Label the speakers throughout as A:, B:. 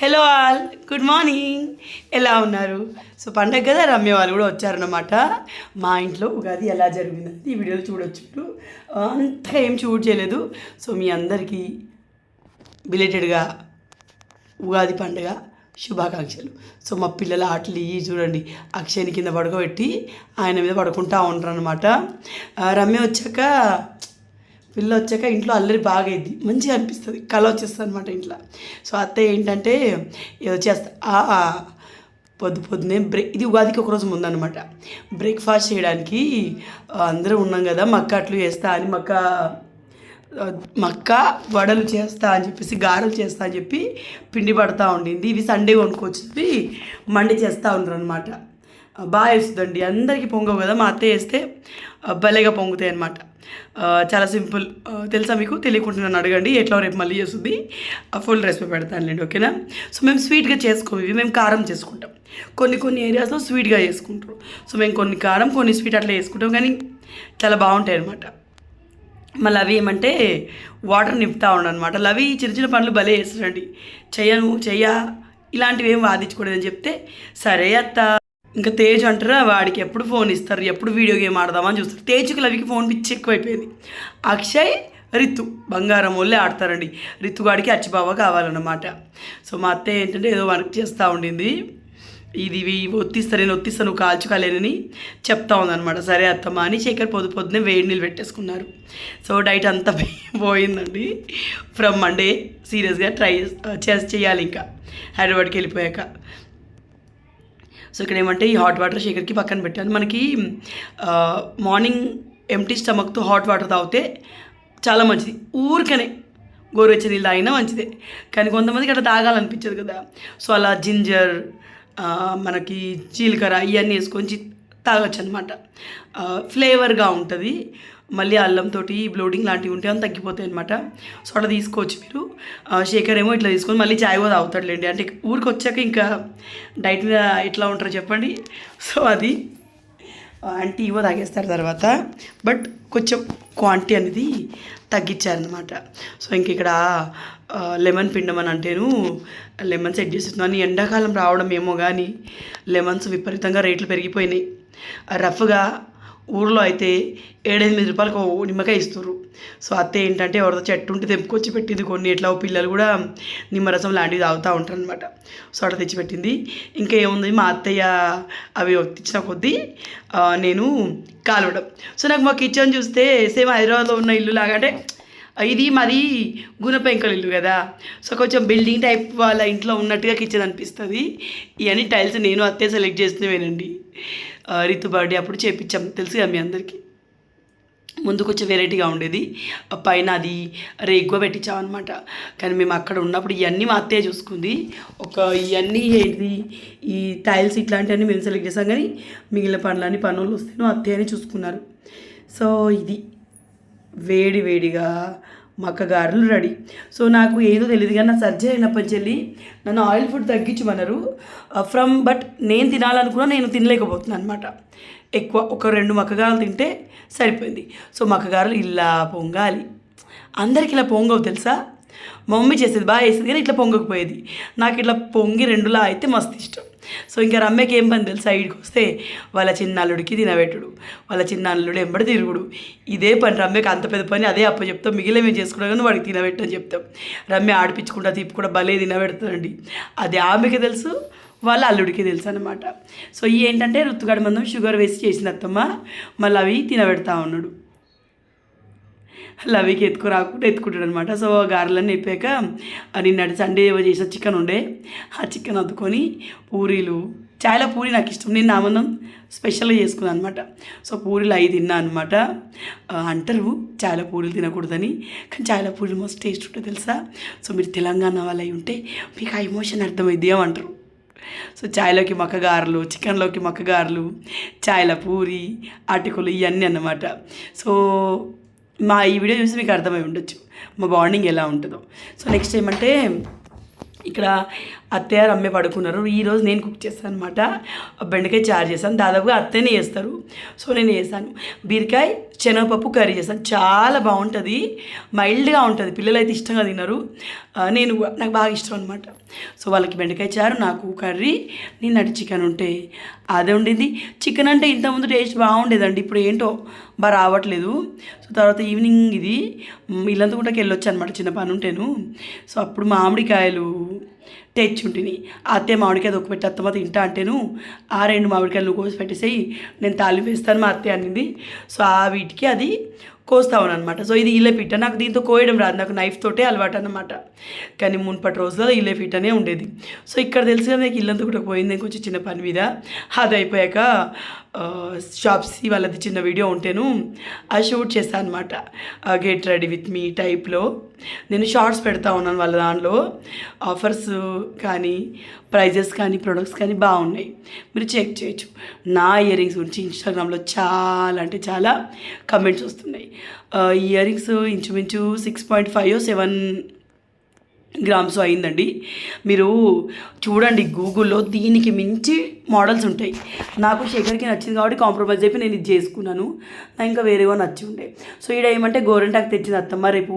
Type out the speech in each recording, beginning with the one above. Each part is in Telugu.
A: హలో ఆల్ గుడ్ మార్నింగ్ ఎలా ఉన్నారు? సో పండగ కదా రమ్య వాళ్ళు కూడా వచ్చారనమాట మా ఇంట్లో ఉగాది ఎలా జరిగిందని ఈ వీడియోలో చూడొచ్చు అంతగా ఏం షూట్ చేయలేదు. సో మీ అందరికీ బిలేటెడ్గా ఉగాది పండుగ శుభాకాంక్షలు. సో మా పిల్లల ఆటలు ఇవి చూడండి. అక్షయని కింద పడుకోబెట్టి ఆయన మీద పడుకుంటా ఉంటారు అనమాట రమ్య వచ్చాక పిల్ల వచ్చాక ఇంట్లో అల్లరి బాగా అయింది మంచిగా అనిపిస్తుంది. కళ వచ్చేస్తుంది అనమాట ఇంట్లో. సో అత్తయ్య ఏంటంటే ఏదో చేస్తా ఆ, పొద్దు పొద్దునే బ్రేక్ ఇది ఉగాదికి ఒకరోజు ముందనమాట బ్రేక్ఫాస్ట్ చేయడానికి అందరూ ఉన్నాం కదా మక్క అట్లు చేస్తా అని మక్క మక్క వడలు చేస్తా అని చెప్పేసి గారెలు చేస్తా అని చెప్పి పిండి పడతా ఉండింది. ఇవి సండే కొనుక్కొచ్చి మండి చేస్తూ ఉండరు అనమాట బాగా వేస్తుందండి. అందరికీ పొంగవు కదా మా అత్త వేస్తే భలేగా పొంగుతాయి అనమాట చాలా సింపుల్ తెలుసా మీకు? తెలియకుండా నన్ను అడగండి. ఎట్లా రేపు మళ్ళీ చేస్తుంది? ఫుల్ రెసిపీ పెడతానులేండి ఓకేనా? సో మేము స్వీట్గా చేసుకోము. ఇవి మేము కారం చేసుకుంటాం. కొన్ని కొన్ని ఏరియాస్లో స్వీట్గా చేసుకుంటారు. సో మేము కొన్ని కారం కొన్ని స్వీట్ అట్లా చేసుకుంటాం. కానీ చాలా బాగుంటాయి అనమాట మళ్ళీ అవి ఏమంటే వాటర్ నింపుతా ఉండనమాట. అవి చిన్న చిన్న పనులు భలే చేస్తారండి. చెయ్యను చెయ్య ఇలాంటివి ఏం వాదించకూడదని చెప్తే సరే అత్త. ఇంకా తేజ్ అంటారా? వాడికి ఎప్పుడు ఫోన్ ఇస్తారు? ఎప్పుడు వీడియో గేమ్ ఆడదామని చూస్తారు. తేజ్కి లవికి ఫోన్ పిచ్చి ఎక్కువైపోయింది. అక్షయ్ రితు బంగారం వాళ్ళే ఆడతారండి. రితుగాడికి అచ్చిబావ కావాలన్నమాట. సో మా అత్తయ్య ఏంటంటే ఏదో వర్క్ చేస్తూ ఉండింది. ఇది ఒత్తిస్తా నేను ఒత్తిస్తా నువ్వు కాల్చుకోలేనని చెప్తా ఉందన్నమాట. సరే అత్తమ్మ అని శేఖర్ పొద్దు పొద్దునే వేడి నీళ్ళు పెట్టేసుకున్నారు. సో డైట్ అంతా పోయిందండి. ఫ్రమ్ మండే సీరియస్గా ట్రై చేసి చేయాలి ఇంకా. హైదరాబాద్కి వెళ్ళిపోయాక. సో ఇక్కడ ఏమంటే ఈ హాట్ వాటర్ షేకర్కి పక్కన పెట్టాను మనకి మార్నింగ్ ఎంటీ స్టమక్తో హాట్ వాటర్ తాగితే చాలా మంచిది. ఊరికనే గోరువెచ్చని నీళ్ళు తాగినా మంచిదే. కానీ కొంతమందికి అట్లా తాగాలనిపించదు కదా. సో అలా జింజర్ మనకి జీలకర్ర ఇవన్నీ వేసుకొని తాగొచ్చు అనమాట ఫ్లేవర్గా ఉంటుంది. మళ్ళీ అల్లంతో బ్లోడింగ్ లాంటివి ఉంటే అని తగ్గిపోతాయి అనమాట సో అట్లా తీసుకోవచ్చు మీరు. శేఖర్ ఏమో ఇట్లా తీసుకొని మళ్ళీ చాయ్ కూడా తాగుతాడులేండి. అంటే ఊరికి వచ్చాక ఇంకా డైట్ మీద ఎట్లా ఉంటారో చెప్పండి. సో అది. ఆంటీ ఇవో తాగేస్తారు తర్వాత. బట్ కొంచెం క్వాంటిటీ అనేది తగ్గించారనమాట సో ఇంక ఇక్కడ లెమన్ పిండమని అంటేను లెమన్ సెట్ చేస్తున్నాను ఎండాకాలం రావడం ఏమో కానీ లెమన్స్ విపరీతంగా రేట్లు పెరిగిపోయినాయి. రఫ్గా ఊర్లో అయితే ఏడెనిమిది రూపాయలకు నిమ్మకాయ ఇస్తారు సో అత్తే ఏంటంటే ఎవరితో చెట్టు ఉంటే తెంపుకొచ్చి పెట్టింది కొన్ని. ఎట్లా పిల్లలు కూడా నిమ్మరసం లాంటివి తాగుతూ ఉంటారు అనమాట సో అట్లా తెచ్చిపెట్టింది ఇంకా ఏముంది మా అత్తయ్య అవి తెచ్చిన కొద్దీ నేను కాలవడం సో నాకు మా కిచెన్ చూస్తే సేమ్ హైదరాబాద్లో ఉన్న ఇల్లు లాగా అంటే ఇది మాది గుణపెంకల ఇల్లు కదా. సో కొంచెం బిల్డింగ్ టైప్ వాళ్ళ ఇంట్లో ఉన్నట్టుగా కిచెన్ అనిపిస్తుంది. ఇవన్నీ టైల్స్ నేను అత్తే సెలెక్ట్ చేసినవేనండి రితు బర్త్డే అప్పుడు చేపించాం. తెలుసు కదా మీ అందరికీ? ముందు కొంచెం వెరైటీగా ఉండేది. పైన అది రేగ్గా పెట్టించామన్నమాట. కానీ మేము అక్కడ ఉన్నప్పుడు ఇవన్నీ మా అత్తయ్య చూసుకుంది. ఒక ఇవన్నీ ఏంటి ఈ టైల్స్ ఇట్లాంటివన్నీ మేము సెలెక్ట్ చేసాం. కానీ మిగిలిన పనులన్నీ పనులు వస్తే అత్తయ్యనే చూసుకున్నారు. సో ఇది వేడి వేడిగా మక్కగారులు రెడీ. సో నాకు ఏదో తెలియదు కానీ నా సర్జరీ అయినప్పటి చెల్లి నన్ను ఆయిల్ ఫుడ్ తగ్గించమన్నారు. ఫ్రమ్ బట్ నేను తినాలనుకున్నా నేను తినలేకపోతున్నాను అనమాట ఎక్కువ ఒక రెండు మక్కగారులు తింటే సరిపోయింది. సో మక్కగారులు ఇలా పొంగాలి. అందరికి ఇలా పొంగవు తెలుసా? మమ్మీ చేసేది బాగా వేసేది కానీ ఇట్లా పొంగకపోయేది. నాకు ఇట్లా పొంగి రెండులా అయితే మస్తు ఇష్టం. సో ఇంకా రమ్యకి ఏం పని తెలుసా? సైడ్కి వస్తే వాళ్ళ చిన్న అల్లుడికి తినబెట్టుడు వాళ్ళ చిన్న అల్లుడు ఎంబడి తిరుగుడు. ఇదే పని రమ్యకి అంత పెద్ద పని అదే అప్ప చెప్తాం. మిగిలిన మేము చేసుకున్నాం కానీ వాడికి తినబెట్టని చెప్తాం. రమ్య ఆడిపించుకుంటా తిప్పి కూడా భలే తినబెడతానండి అది ఆమెకి తెలుసు వాళ్ళ అల్లుడికి తెలుసు అనమాట సో ఈ ఏంటంటే రుతుగాడి మందం షుగర్ వేసి చేసిన అత్తమ్మ. మళ్ళీ అవి తినబెడతా ఉన్నాడు. లవికి ఎత్తుకు రాకుండా ఎత్తుకుంటాడు అనమాట సో గారెలన్నీ ఎప్పాక నిన్నటి సండే ఏవో చేసిన చికెన్ ఉండే. ఆ చికెన్ అద్దుకొని పూరీలు చాలా పూరి నాకు ఇష్టం. నేను నామందం స్పెషల్గా చేసుకున్నాను అనమాట. సో పూరీలు అవి తిన్నా అనమాట. అంటారు చాలా పూరీలు తినకూడదని. కానీ చాలా పూరీలు మస్తు టేస్ట్ ఉంటుంది తెలుసా? సో మీరు తెలంగాణ వాళ్ళు అయి ఉంటే మీకు ఆ ఎమోషన్ అర్థమైంది ఏమంటారు సో చాయ్లోకి మక్కగారులు చికెన్లోకి మక్కగారులు చాయ్ల పూరి అటుకులు ఇవన్నీ అన్నమాట. సో మా ఈ వీడియో చూసి మీకు అర్థమై ఉండొచ్చు. మా బాండింగ్ ఎలా ఉంటుందో. సో నెక్స్ట్ ఏమంటే ఇక్కడ అత్తయ్య అమ్మే పడుకున్నారు. ఈరోజు నేను కుక్ చేస్తాను అనమాట బెండకాయ చారు చేశాను దాదాపుగా అత్తేనే చేస్తారు. సో నేను చేశాను బీరకాయ శనగపప్పు కర్రీ చేశాను చాలా బాగుంటుంది. మైల్డ్గా ఉంటుంది. పిల్లలు అయితే ఇష్టంగా తిన్నారు నేను నాకు బాగా ఇష్టం అనమాట సో వాళ్ళకి బెండకాయ చారు నాకు కర్రీ నిన్నటి చికెన్ ఉంటే అదే ఉండింది. చికెన్ అంటే ఇంతకుముందు టేస్ట్ బాగుండేదండి. ఇప్పుడు ఏంటో బాగా రావట్లేదు. సో తర్వాత ఈవినింగ్ ఇది. ఇల్లంతా కూడా వెళ్ళొచ్చు అనమాట చిన్న పని ఉంటేను. సో అప్పుడు మామిడికాయలు తెచ్చుంటిని. అత్తే మామిడికాయ దొక్క పెట్టి అత్తమ్మ తింటా అంటేను ఆ రెండు మామిడికాయలు నువ్వు కోసి పెట్టేసేయి నేను తాలింపు వేస్తాను మా అత్తయ్య అనింది. సో ఆ వీటికి అది కోస్తా అనమాట సో ఇది ఇలేపిట్ట నాకు దీంతో కోయడం రాదు. నాకు నైఫ్ తోటే అలవాటు అనమాట కానీ మున్పటి రోజుల్లో ఇల్లే ఉండేది. సో ఇక్కడ తెలిసి నాకు ఇల్లంతా కూడా పోయింది. కొంచెం చిన్న పని మీద. అది అయిపోయాక షాప్స్ వాళ్ళది చిన్న వీడియో ఉంటేను అది షూట్ చేస్తాను అనమాట గెట్ రెడీ విత్ మీ టైప్లో నేను షార్ట్స్ పెడతా ఉన్నాను వాళ్ళ దాంట్లో. ఆఫర్స్ కానీ ప్రైజెస్ కానీ ప్రొడక్ట్స్ కానీ బాగున్నాయి. మీరు చెక్ చేయొచ్చు. నా ఇయర్ రింగ్స్ గురించి ఇన్స్టాగ్రామ్లో చాలా అంటే చాలా కమెంట్స్ వస్తున్నాయి. ఇయర్ రింగ్స్ ఇంచుమించు six point five seven grams అయిందండి. మీరు చూడండి గూగుల్లో దీనికి మించి మోడల్స్ ఉంటాయి. నాకు శేఖర్కి నచ్చింది కాబట్టి కాంప్రమైజ్ చెప్పి నేను ఇది చేసుకున్నాను. నా ఇంకా వేరేవో నచ్చి ఉండే. సో ఈడ ఏమంటే గోరెంటాకు తెచ్చింది అత్తమ్మ రేపు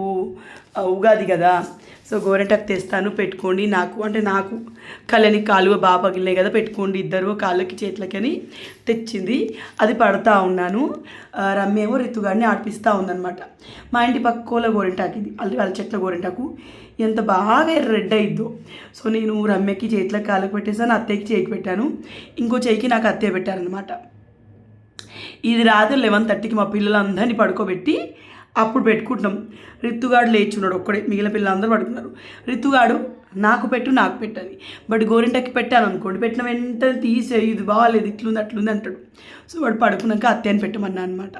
A: ఉగాది కదా. సో గోరెంటాకు తెస్తాను పెట్టుకోండి. నాకు అంటే నాకు కళ్ళని కాలువ బాగా పగిలినాయి కదా పెట్టుకోండి ఇద్దరు కాళ్ళకి చేతులకని తెచ్చింది. అది పడతా ఉన్నాను. రమ్మేమో రమ్య ఏమో రితుగాడిని ఆడిపిస్తూ ఉందనమాట మా ఇంటి పక్కోల గోరెంటాకు ఇది అల్లి వాళ్ళ చెట్ల గోరెంటాకు. ఎంత బాగా రెడ్ అయిద్దో. సో నేను రమ్యకి చేతులకు కాళ్ళకి పెట్టేసాను అత్తయ్యకి చేయికి పెట్టాను. ఇంకో చేయికి నాకు అత్తయ్య పెట్టారనమాట ఇది రాత్రి లెవెన్ థర్టీకి మా పిల్లలందరినీ పడుకోబెట్టి అప్పుడు పెట్టుకుంటున్నాం. రిత్తుగాడు లేచున్నాడు ఒక్కడే మిగిలిన పిల్లలందరూ పడుకున్నారు. రిత్తుగాడు నాకు పెట్టు నాకు పెట్టని. బట్ గోరింటకి పెట్టాను అనుకోండి పెట్టిన వెంటనే తీసే ఇది బాగాలేదు ఇట్లుంది అట్లుంది అంటాడు. సో వాడు పడుకున్నాక అత్తయ్యని పెట్టమన్నా అనమాట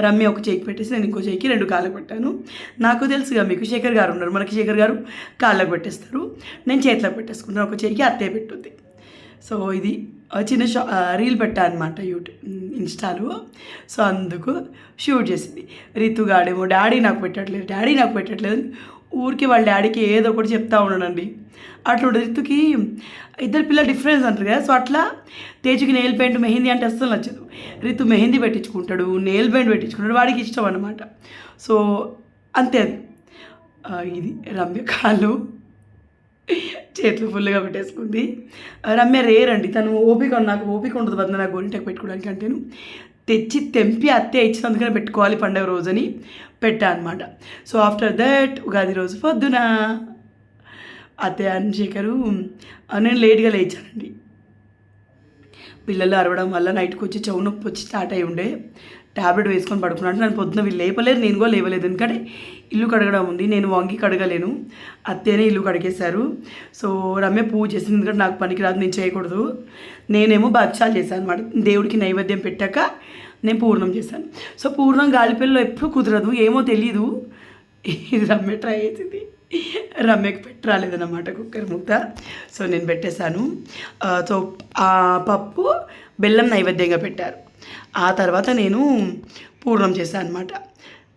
A: రమ్య ఒక చేయికి పెట్టేసి నేను ఇంకో చేయికి రెండు కాళ్ళకు పెట్టాను. నాకు తెలుసుగా మీకు శేఖర్ గారు ఉన్నారు. మనకి శేఖర్ గారు కాళ్ళకు పెట్టేస్తారు. నేను చేతిలో పెట్టేసుకుంటాను ఒక చేయికి అత్తయ్య పెట్టుద్ది. సో ఇది చిన్న షా రీల్ పెట్టా అనమాట యూట్యూబ్ ఇన్స్టాలో. సో అందుకు షూట్ చేసింది. రితుగాడేమో డాడీ నాకు పెట్టట్లేదు డాడీ నాకు పెట్టట్లేదు ఊరికి వాళ్ళ డాడీకి ఏదో ఒకటి చెప్తా ఉన్నాడండి. అట్లా రితుకి ఇద్దరు పిల్లలు డిఫరెన్స్ అంటారు కదా. సో అట్లా తేజుకి నెయిల్ పెయింట్ మెహందీ అంటే అస్సలు నచ్చదు. రితు మెహందీ పెట్టించుకుంటాడు నెయిల్ పెయింట్ పెట్టించుకుంటాడు. వాడికి ఇష్టం అనమాట సో అంతే అది. ఇది రమ్య కాళ్ళు చేతులు ఫుల్గా పెట్టేసుకుంది. రమ్య రేర్ అండి తను ఓపిక నాకు ఓపిక ఉండదు వద్ద నాకు గోరింటకు పెట్టుకోవడానికి అంటేను. తెచ్చి తెంపి అత్తే ఇచ్చినందుకనే పెట్టుకోవాలి పండుగ రోజని. పెట్టా అనమాట సో ఆఫ్టర్ దట్ ఉగాది రోజు పొద్దున అత్తయ్య అన్శేఖరు నేను లేట్గా లేచానండి. పిల్లలు అరవడం వల్ల నైట్కి వచ్చి చెవు నొప్పి వచ్చి స్టార్ట్ అయి ఉండే ట్యాబ్లెట్ వేసుకొని పడుకున్నాను నన్ను పొద్దున వీళ్ళు లేపలేదు నేను కూడా లేవలేదు. ఎందుకంటే ఇల్లు కడగడం ఉంది నేను వంగి కడగలేను. అత్తేనే ఇల్లు కడిగేశారు. సో రమ్య పూజ చేసింది ఎందుకంటే నాకు పనికి రాదు నేను చేయకూడదు. నేనేమో భక్షాలు చేశాను అనమాట దేవుడికి నైవేద్యం పెట్టాక నేను పూర్ణం చేశాను. సో పూర్ణం గాలిపిల్లలో ఎప్పుడు కుదరదు ఏమో తెలీదు. ఇది రమ్య ట్రై అవుతుంది రమ్యకి పెట్టి రాలేదన్నమాట కుక్కర్ ముద్ద. సో నేను పెట్టేశాను. సో ఆ పప్పు బెల్లం నైవేద్యంగా పెట్టారు. ఆ తర్వాత నేను పూర్ణం చేశాను అనమాట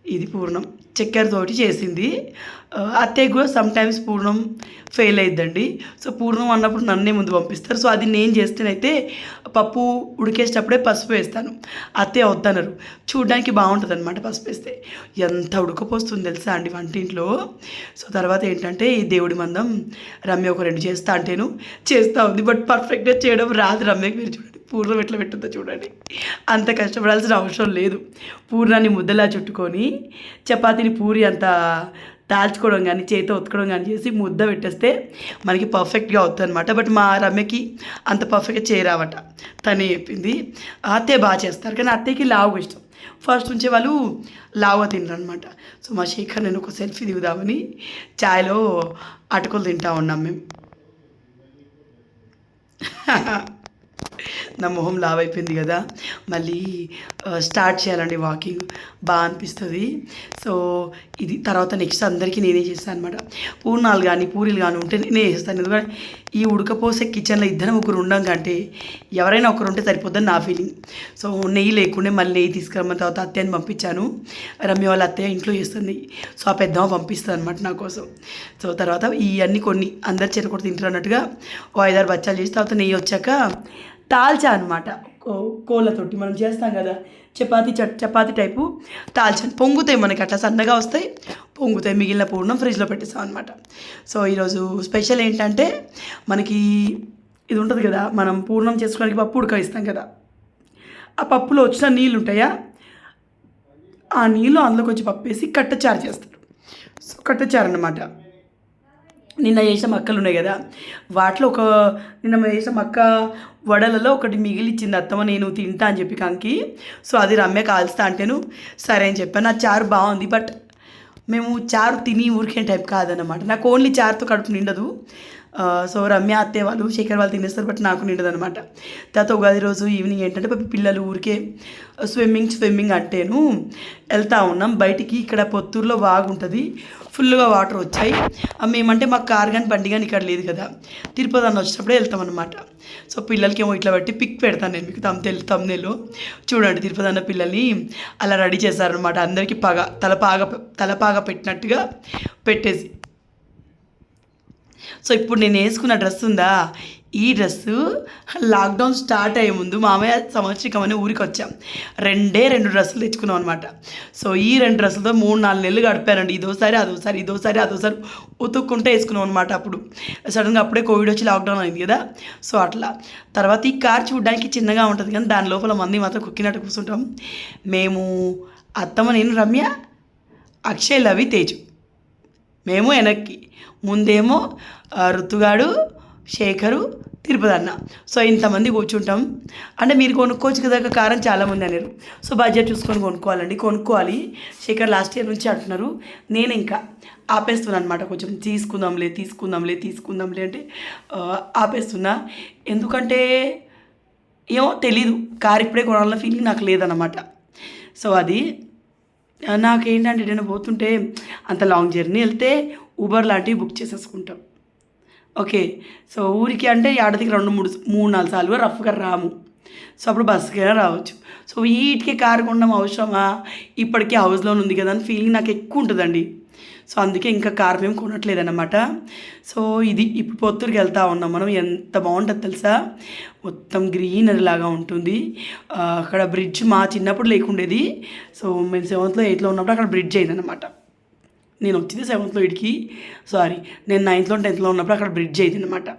A: ఇది పూర్ణం. చక్కెరతోటి చేసింది. అత్తయ్య కూడా సమ్టైమ్స్ పూర్ణం ఫెయిల్ అయిద్దండి. సో పూర్ణం అన్నప్పుడు నన్నే ముందు పంపిస్తారు. సో అది నేను చేస్తేనైతే పప్పు ఉడికేసేటప్పుడే పసుపు వేస్తాను. అత్తయ్య వద్దన్నారు చూడడానికి బాగుంటుంది అనమాట పసుపు వేస్తే. ఎంత ఉడకపోస్తుంది తెలుసా అండి వంటింట్లో. సో తర్వాత ఏంటంటే ఈ దేవుడి మందం రమ్య ఒక రెండు చేస్తా అంటేను. చేస్తూ ఉంది. బట్ పర్ఫెక్ట్గా చేయడం రాదు రమ్యకి మీరు చూడండి. పూర్ణం ఎట్లా పెట్టిందో చూడండి. అంత కష్టపడాల్సిన అవసరం లేదు. పూర్ణాన్ని ముద్దలా చుట్టుకొని చపాతీని పూరి అంత దాల్చుకోవడం కానీ చేతితో ఉతకడం కానీ చేసి ముద్ద పెట్టేస్తే మనకి పర్ఫెక్ట్గా అవుతుంది అనమాట బట్ మా రమ్యకి అంత పర్ఫెక్ట్గా చేయరావట. తనే చెప్పింది అత్తయ్య బాగా చేస్తారు కానీ అత్తయ్యకి లావుగా ఇష్టం. ఫస్ట్ నుంచి వాళ్ళు లావా తినరనమాట సో మా శేఖర్ నేను ఒక సెల్ఫీ దిగుదామని ఛాయ్లో అటుకులు తింటా ఉన్నాం మేము. నా మొహం లావ్ అయిపోయింది కదా. మళ్ళీ స్టార్ట్ చేయాలండి వాకింగ్ బాగా అనిపిస్తుంది. సో ఇది తర్వాత నెక్స్ట్ అందరికీ నేనే చేస్తాను అనమాట పూర్ణాలు కానీ పూరీలు కానీ ఉంటే నేనే చేస్తాను. ఎందుకంటే ఈ ఉడకపోసే కిచెన్లో ఇద్దరు ముగ్గురు ఉండం కంటే ఎవరైనా ఒకరు ఉంటే సరిపోద్దని నా ఫీలింగ్ సో నెయ్యి లేకుండా మళ్ళీ నెయ్యి తీసుకురమ్మ తర్వాత అత్తయ్యని పంపించాను. రమ్య వాళ్ళ అత్తయ్య ఇంట్లో చేస్తుంది. సో ఆ పెద్దమ్మ పంపిస్తుంది అనమాట నా కోసం. సో తర్వాత ఇవన్నీ కొన్ని అందరు చెరు కూడా తింటారు అన్నట్టుగా ఓ ఐదారు బచ్చాలు చేసి తర్వాత నెయ్యి వచ్చాక తాల్చా అనమాట కోళ్ళతోటి మనం చేస్తాం కదా. చపాతీ చపాతి టైపు తాల్చాను పొంగుతాయి మనకి అట్లా సన్నగా వస్తాయి. పొంగుతాయి మిగిలిన పూర్ణం ఫ్రిడ్జ్లో పెట్టేస్తాం అనమాట సో ఈరోజు స్పెషల్ ఏంటంటే మనకి ఇది ఉంటుంది కదా మనం పూర్ణం చేసుకోవడానికి పప్పు ఉడకవిస్తాం కదా. ఆ పప్పులో వచ్చిన నీళ్ళు ఉంటాయా ఆ నీళ్ళు అందులోకి వచ్చి పప్పు వేసి కట్టచారు చేస్తారు. సో కట్టచారు అన్నమాట. నిన్న చేసిన మక్కలు ఉన్నాయి కదా. వాటిలో ఒక నిన్న మేము చేసిన మక్క వడలలో ఒకటి మిగిలిచ్చింది అత్తమ్మ నేను తింటా అని చెప్పి కంకి. సో అది రమ్య కాల్స్తా అంటేను సరే అని చెప్పాను. నా చారు బాగుంది బట్ మేము చారు తిని ఊరికే టైప్ కాదనమాట నాకు ఓన్లీ చారుతో కడుపు నిండదు. సో రమ్య అత్తయ్య వాళ్ళు శేఖర్ వాళ్ళు తినేస్తారు బట్ నాకు నిండదు అనమాట తర్వాత ఉగాది రోజు ఈవినింగ్ ఏంటంటే పిల్లలు ఊరికే స్విమ్మింగ్ స్విమ్మింగ్ అంటేను వెళ్తా ఉన్నాం. బయటికి ఇక్కడ పొత్తూరులో బాగుంటుంది ఫుల్గా వాటర్ వచ్చాయి. మేమంటే మాకు కార్ కానీ బండి కానీ ఇక్కడ లేదు కదా. తిరుపతి అన్న వచ్చినప్పుడే వెళ్తాం అనమాట సో పిల్లలకేమో ఇట్లా పెట్టి పిక్ పెడతాను నేను మీకు తమ్నెల్ తమ్నేలు చూడండి తిరుపతి అన్న పిల్లల్ని అలా రెడీ చేశారనమాట అందరికీ పగ తలపాగ తలపాగ పెట్టినట్టుగా పెట్టేసి. సో ఇప్పుడు నేను వేసుకున్న డ్రెస్ ఉందా? ఈ డ్రెస్సు లాక్డౌన్ స్టార్ట్ అయ్యే ముందు మామయ్య సంవత్సరికం అని ఊరికి వచ్చాం. రెండే రెండు డ్రెస్సులు తెచ్చుకున్నాం అనమాట సో ఈ రెండు డ్రెస్సులతో మూడు నాలుగు నెలలు గడిపానండి ఇదోసారి అదోసారి ఇదోసారి అదోసారి ఉతుక్కుంటే వేసుకున్నాం అనమాట అప్పుడు. సడన్గా అప్పుడే కోవిడ్ వచ్చి లాక్డౌన్ అయింది కదా. సో అట్లా. తర్వాత ఈ కార్ చూడడానికి చిన్నగా ఉంటుంది కానీ దాని లోపల మంది మాత్రం కుక్కినట్టు కూర్చుంటాం. మేము అత్తమ్మ నేను రమ్య అక్షయ్ లవి తేజు. మేము వెనక్కి. ముందేమో ఋతుగాడు శేఖరు తిరుపతి అన్న సో ఇంతమంది కూర్చుంటాం. అంటే మీరు కొనుక్కోవచ్చు కదా కారం చాలామంది అన్నారు. సో బడ్జెట్ చూసుకొని కొనుక్కోవాలండి. కొనుక్కోవాలి. శేఖర్ లాస్ట్ ఇయర్ నుంచి అంటున్నారు. నేను ఇంకా ఆపేస్తున్నాను అనమాట కొంచెం. తీసుకుందాంలే తీసుకుందాంలే తీసుకుందాంలే అంటే ఆపేస్తున్నా. ఎందుకంటే ఏమో తెలీదు. కారు ఇప్పుడే కొనాలన్న ఫీలింగ్ నాకు లేదనమాట సో అది నాకేంటంటే నేను పోతుంటే అంత లాంగ్ జర్నీ వెళ్తే ఊబర్ లాంటివి బుక్ చేసేసుకుంటాం. ఓకే. సో ఊరికి అంటే ఏడాదికి రెండు మూడు మూడు నాలుగు సార్లు రఫ్గా రాము. సో అప్పుడు బస్సుకైనా రావచ్చు. సో వీటికి కారు కొనడం అవసరమా? ఇప్పటికే హౌస్ లోన్ ఉంది కదా అని ఫీలింగ్ నాకు ఎక్కువ ఉంటుందండి. సో అందుకే ఇంకా కార్ మేము కొనట్లేదన్నమాట. సో ఇది ఇప్పుడు పొత్తురికి వెళ్తా ఉన్నాం మనం. ఎంత బాగుంటుంది తెలుసా? మొత్తం గ్రీనరీ లాగా ఉంటుంది. అక్కడ బ్రిడ్జ్ మా చిన్నప్పుడు లేకుండేది. సో మేము సెవెంత్లో ఎయిట్లో ఉన్నప్పుడు అక్కడ బ్రిడ్జ్ అయిందన్నమాట. నేను వచ్చింది సెవెంత్లో ఇడికి. సారీ నేను నైన్త్లో టెన్త్లో ఉన్నప్పుడు అక్కడ బ్రిడ్జ్ అయింది అనమాట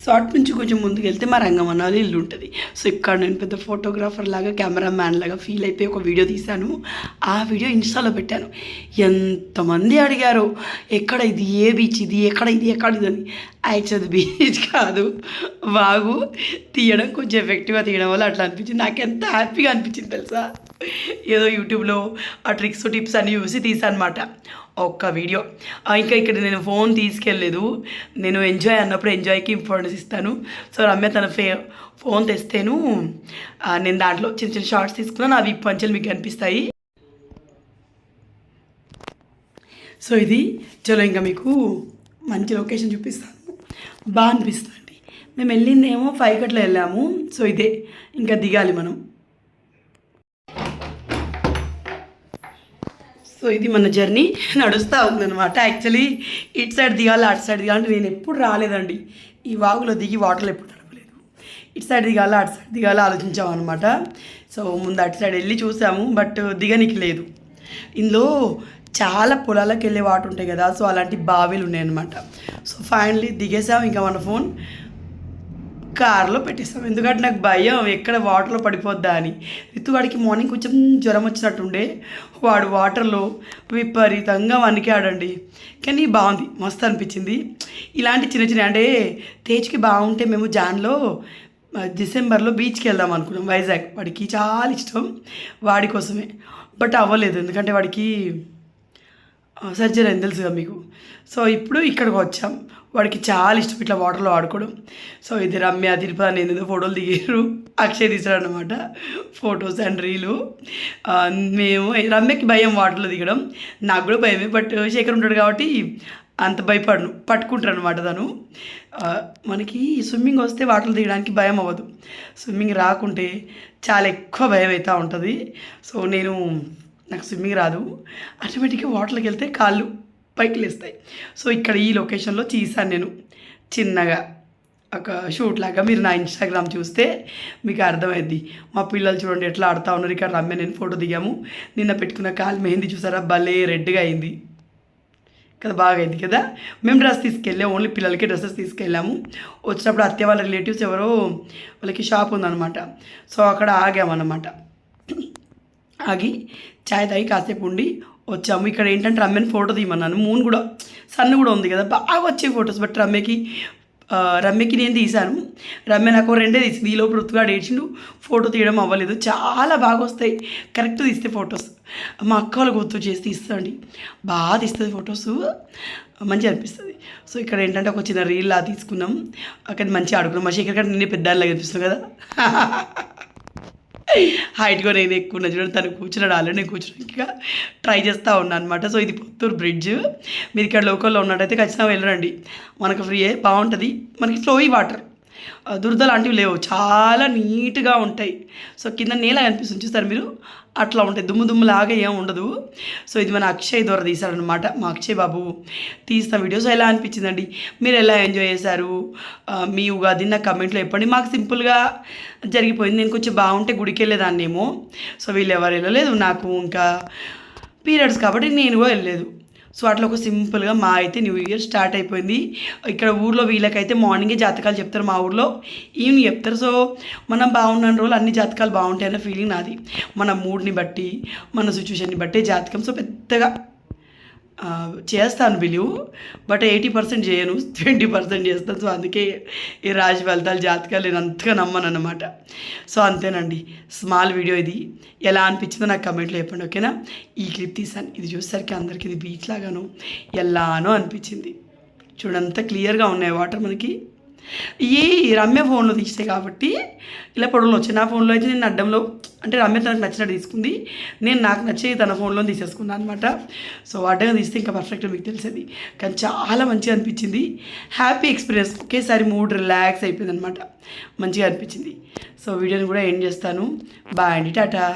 A: సో అటు నుంచి కొంచెం ముందుకు వెళ్తే మా రంగమన్న ఇల్లు ఉంటుంది. సో ఇక్కడ నేను పెద్ద ఫోటోగ్రాఫర్ లాగా కెమెరా మ్యాన్ లాగా ఫీల్ అయిపోయి ఒక వీడియో తీశాను. ఆ వీడియో ఇన్స్టాలో పెట్టాను. ఎంతమంది అడిగారు ఎక్కడ ఇది? ఏ బీచ్ ఇది? ఎక్కడ ఇది? ఎక్కడ ఇది? అని. యాక్చువల్ బీచ్ కాదు. బాగు తీయడం కొంచెం ఎఫెక్టివ్గా తీయడం వల్ల అట్లా అనిపించింది. నాకు ఎంత హ్యాపీగా అనిపించింది తెలుసా? ఏదో యూట్యూబ్లో ఆ ట్రిక్స్ టిప్స్ అన్ని చూసి తీసానమాట. ఒక్క వీడియో. ఇంకా ఇక్కడ నేను ఫోన్ తీసుకెళ్ళలేదు. నేను ఎంజాయ్ అన్నప్పుడు ఎంజాయ్కి ఇంపార్టెన్స్ ఇస్తాను. సో రమ్య తన ఫే ఫోన్ తెస్తేను నేను దాంట్లో చిన్న చిన్న షార్ట్స్ తీసుకున్నాను. అవి పంచలు మీకు కనిపిస్తాయి సో ఇది చలో ఇంకా మీకు మంచి లొకేషన్ చూపిస్తాను. బాగా అనిపిస్తుంది. మేము వెళ్ళిందేమో ఫైవ్ కట్లో వెళ్ళాము. సో ఇదే. ఇంకా దిగాలి మనం. సో ఇది మన జర్నీ నడుస్తూ ఉందన్నమాట. యాక్చువల్లీ ఇటు సైడ్ దిగాలి అటు సైడ్ దిగాలంటే నేను ఎప్పుడు రాలేదండి. ఈ వాగులో దిగి వాటర్లో ఎప్పుడు తడపలేదు ఇటు సైడ్ దిగాలి అటు సైడ్ దిగాలి ఆలోచించాం అనమాట సో ముందు అటు సైడ్ వెళ్ళి చూసాము బట్ దిగనికి లేదు. ఇందులో చాలా పొలాలకు వెళ్ళే వాటర్ ఉంటాయి కదా సో అలాంటి బావిలు ఉన్నాయన్నమాట. సో ఫైనలీ దిగేసాం ఇంకా మన ఫోన్ కార్లో పెట్టేస్తాం. ఎందుకంటే నాకు భయం ఎక్కడ వాటర్లో పడిపోద్దా అని. రితువాడికి మార్నింగ్ కొంచెం జ్వరం వచ్చినట్టుండే. వాడు వాటర్లో విపరీతంగా వణికాడండి. కానీ బాగుంది మస్తు అనిపించింది. ఇలాంటి చిన్న చిన్న అంటే తేజ్కి బాగుంటే మేము జాన్లో డిసెంబర్లో బీచ్కి వెళ్దాం అనుకున్నాం. వైజాగ్ వాడికి చాలా ఇష్టం వాడి కోసమే. బట్ అవ్వలేదు ఎందుకంటే వాడికి సర్జరీ అని తెలుసుగా మీకు. సో ఇప్పుడు ఇక్కడికి వచ్చాం. వాడికి చాలా ఇష్టం ఇట్లా వాటర్లో ఆడుకోవడం. సో ఇది రమ్య తిరుపతి అని ఏదో ఫోటోలు దిగారు. అక్షయ్ తీసాడు అనమాట ఫొటోస్ అండ్ రీలు మేము రమ్యకి భయం వాటర్లో దిగడం. నాకు కూడా భయమే బట్ శేఖర్ ఉంటాడు కాబట్టి అంత భయపడను. పట్టుకుంటారు అనమాట తను మనకి స్విమ్మింగ్ వస్తే వాటర్లో దిగడానికి భయం అవ్వదు. స్విమ్మింగ్ రాకుంటే చాలా ఎక్కువ భయం అవుతూ ఉంటుంది. సో నేను నాకు స్విమ్మింగ్ రాదు. ఆటోమేటిక్గా వాటర్లోకి వెళ్తే కాళ్ళు పైకి లేస్తాయి సో ఇక్కడ ఈ లొకేషన్లో తీసాను నేను. చిన్నగా ఒక షూట్ లాగా మీరు నా ఇన్స్టాగ్రామ్ చూస్తే మీకు అర్థమైద్ది. మా పిల్లలు చూడండి ఎట్లా ఆడుతూ ఉన్నారు. ఇక్కడ రమ్య నేను ఫోటో దిగాము. నిన్న పెట్టుకున్న కాలు మెహందీ చూసారా? భలే రెడ్గా అయింది. కదా బాగా అయింది కదా? మేము డ్రెస్ తీసుకెళ్ళాము ఓన్లీ పిల్లలకి డ్రెస్సెస్ తీసుకెళ్ళాము. వచ్చినప్పుడు అత్తే వాళ్ళ రిలేటివ్స్ ఎవరో వాళ్ళకి షాప్ ఉందన్నమాట. సో అక్కడ ఆగామన్నమాట. ఆగి చాయ్ తాగి కాసేపు ఉండి వచ్చాము. ఇక్కడ ఏంటంటే రమ్యని ఫోటో తీయమన్నాను. మూన్ కూడా సన్ కూడా ఉంది కదా బాగా వచ్చే ఫొటోస్. బట్ రమ్యకి రమ్యకి నేను తీశాను. రమ్య నాకు రెండే తీసింది. ఈలోపు రుతుగా ఏడ్చిండు. ఫోటో తీయడం అవ్వలేదు. చాలా బాగా వస్తాయి. కరెక్ట్ తీస్తే ఫొటోస్. మా అక్క వాళ్ళు గుర్తు చేసి తీస్తాండి బాగా తీస్తుంది ఫొటోస్. మంచిగా అనిపిస్తుంది. సో ఇక్కడ ఏంటంటే ఒక చిన్న రీల్ లా తీసుకున్నాం. అక్కడ మంచిగా ఆడుకున్నాం. మా శేఖర్ గారు నిన్నే పెద్ద అనిపిస్తుంది కదా. హైట్గా నేను ఎక్కువ ఉన్నా. చూడండి తను కూర్చున్నాడు ఆల్రెడీ నేను కూర్చోడానికి ట్రై చేస్తూ ఉన్నాను అనమాట సో ఇది పుత్తూరు బ్రిడ్జ్. మీరు ఇక్కడ లోకల్లో ఉన్నట్టయితే ఖచ్చితంగా వెళ్ళరండి. మనకు ఫ్రీయే బాగుంటుంది. మనకి ఫ్లోయి వాటర్. దురద లాంటివి లేవు. చాలా నీట్గా ఉంటాయి. సో కింద నేల కనిపిస్తుంది. చూస్తారు మీరు? అట్లా ఉంటాయి దుమ్ము దుమ్ము లాగా ఏం ఉండదు. సో ఇది మన అక్షయ్ ద్వారా తీశారనమాట మా అక్షయ్ బాబు తీసిన వీడియోస్ ఎలా అనిపించిందండి? మీరు ఎలా ఎంజాయ్ చేశారు? మీ ఉగాది నా కమెంట్లో చెప్పండి. మాకు సింపుల్గా జరిగిపోయింది. నేను కొంచెం బాగుంటే గుడికి వెళ్ళేదాన్నేమో. సో వీళ్ళు ఎవరు వెళ్ళలేదు. నాకు ఇంకా పీరియడ్స్ కాబట్టి నేను కూడా వెళ్ళలేదు. సో అట్లా ఒక సింపుల్గా మా అయితే న్యూ ఇయర్ స్టార్ట్ అయిపోయింది. ఇక్కడ ఊర్లో వీళ్ళకైతే మార్నింగే జాతకాలు చెప్తారు మా ఊర్లో. ఈవినింగ్ చెప్తారు. సో మనం బాగున్న రోజులు అన్ని జాతకాలు బాగుంటాయన్న ఫీలింగ్ నాది. మన మూడ్ని బట్టి మన సిచ్యువేషన్ని బట్టి జాతకం. సో పెద్దగా చేస్తాను బిలీవ్ బట్ ఎయిటీ పర్సెంట్ చేయను ట్వంటీ పర్సెంట్ చేస్తాను. సో అందుకే ఈ రాశి ఫలితాలు జాతకాలు నేను అంతగా నమ్మను అనమాట సో అంతేనండి. స్మాల్ వీడియో ఇది. ఎలా అనిపించిందో నాకు కమెంట్లో చెప్పండి ఓకేనా? ఈ క్లిప్ తీసాను ఇది చూసేసరికి అందరికి ఇది బీచ్ లాగాను ఎలానో అనిపించింది. చూడంత క్లియర్గా ఉన్నాయి వాటర్ మనకి. ఈ రమ్య ఫోన్లో తీసాయి కాబట్టి ఇలా పొడవులు వచ్చాయి నా ఫోన్లో అయితే నేను అడ్డంలో అంటే రమ్య తనకు నచ్చినట్టు తీసుకుంది. నేను నాకు నచ్చి తన ఫోన్లో తీసేసుకున్నాను అనమాట సో అడ్డంగా తీస్తే ఇంకా పర్ఫెక్ట్ మీకు తెలిసేది. కానీ చాలా మంచిగా అనిపించింది. హ్యాపీ ఎక్స్పీరియన్స్ ఒకేసారి మూడ్ రిలాక్స్ అయిపోయింది అనమాట మంచిగా అనిపించింది. సో వీడియోని కూడా ఎండ్ చేస్తాను. బాయ్ అండి టాటా.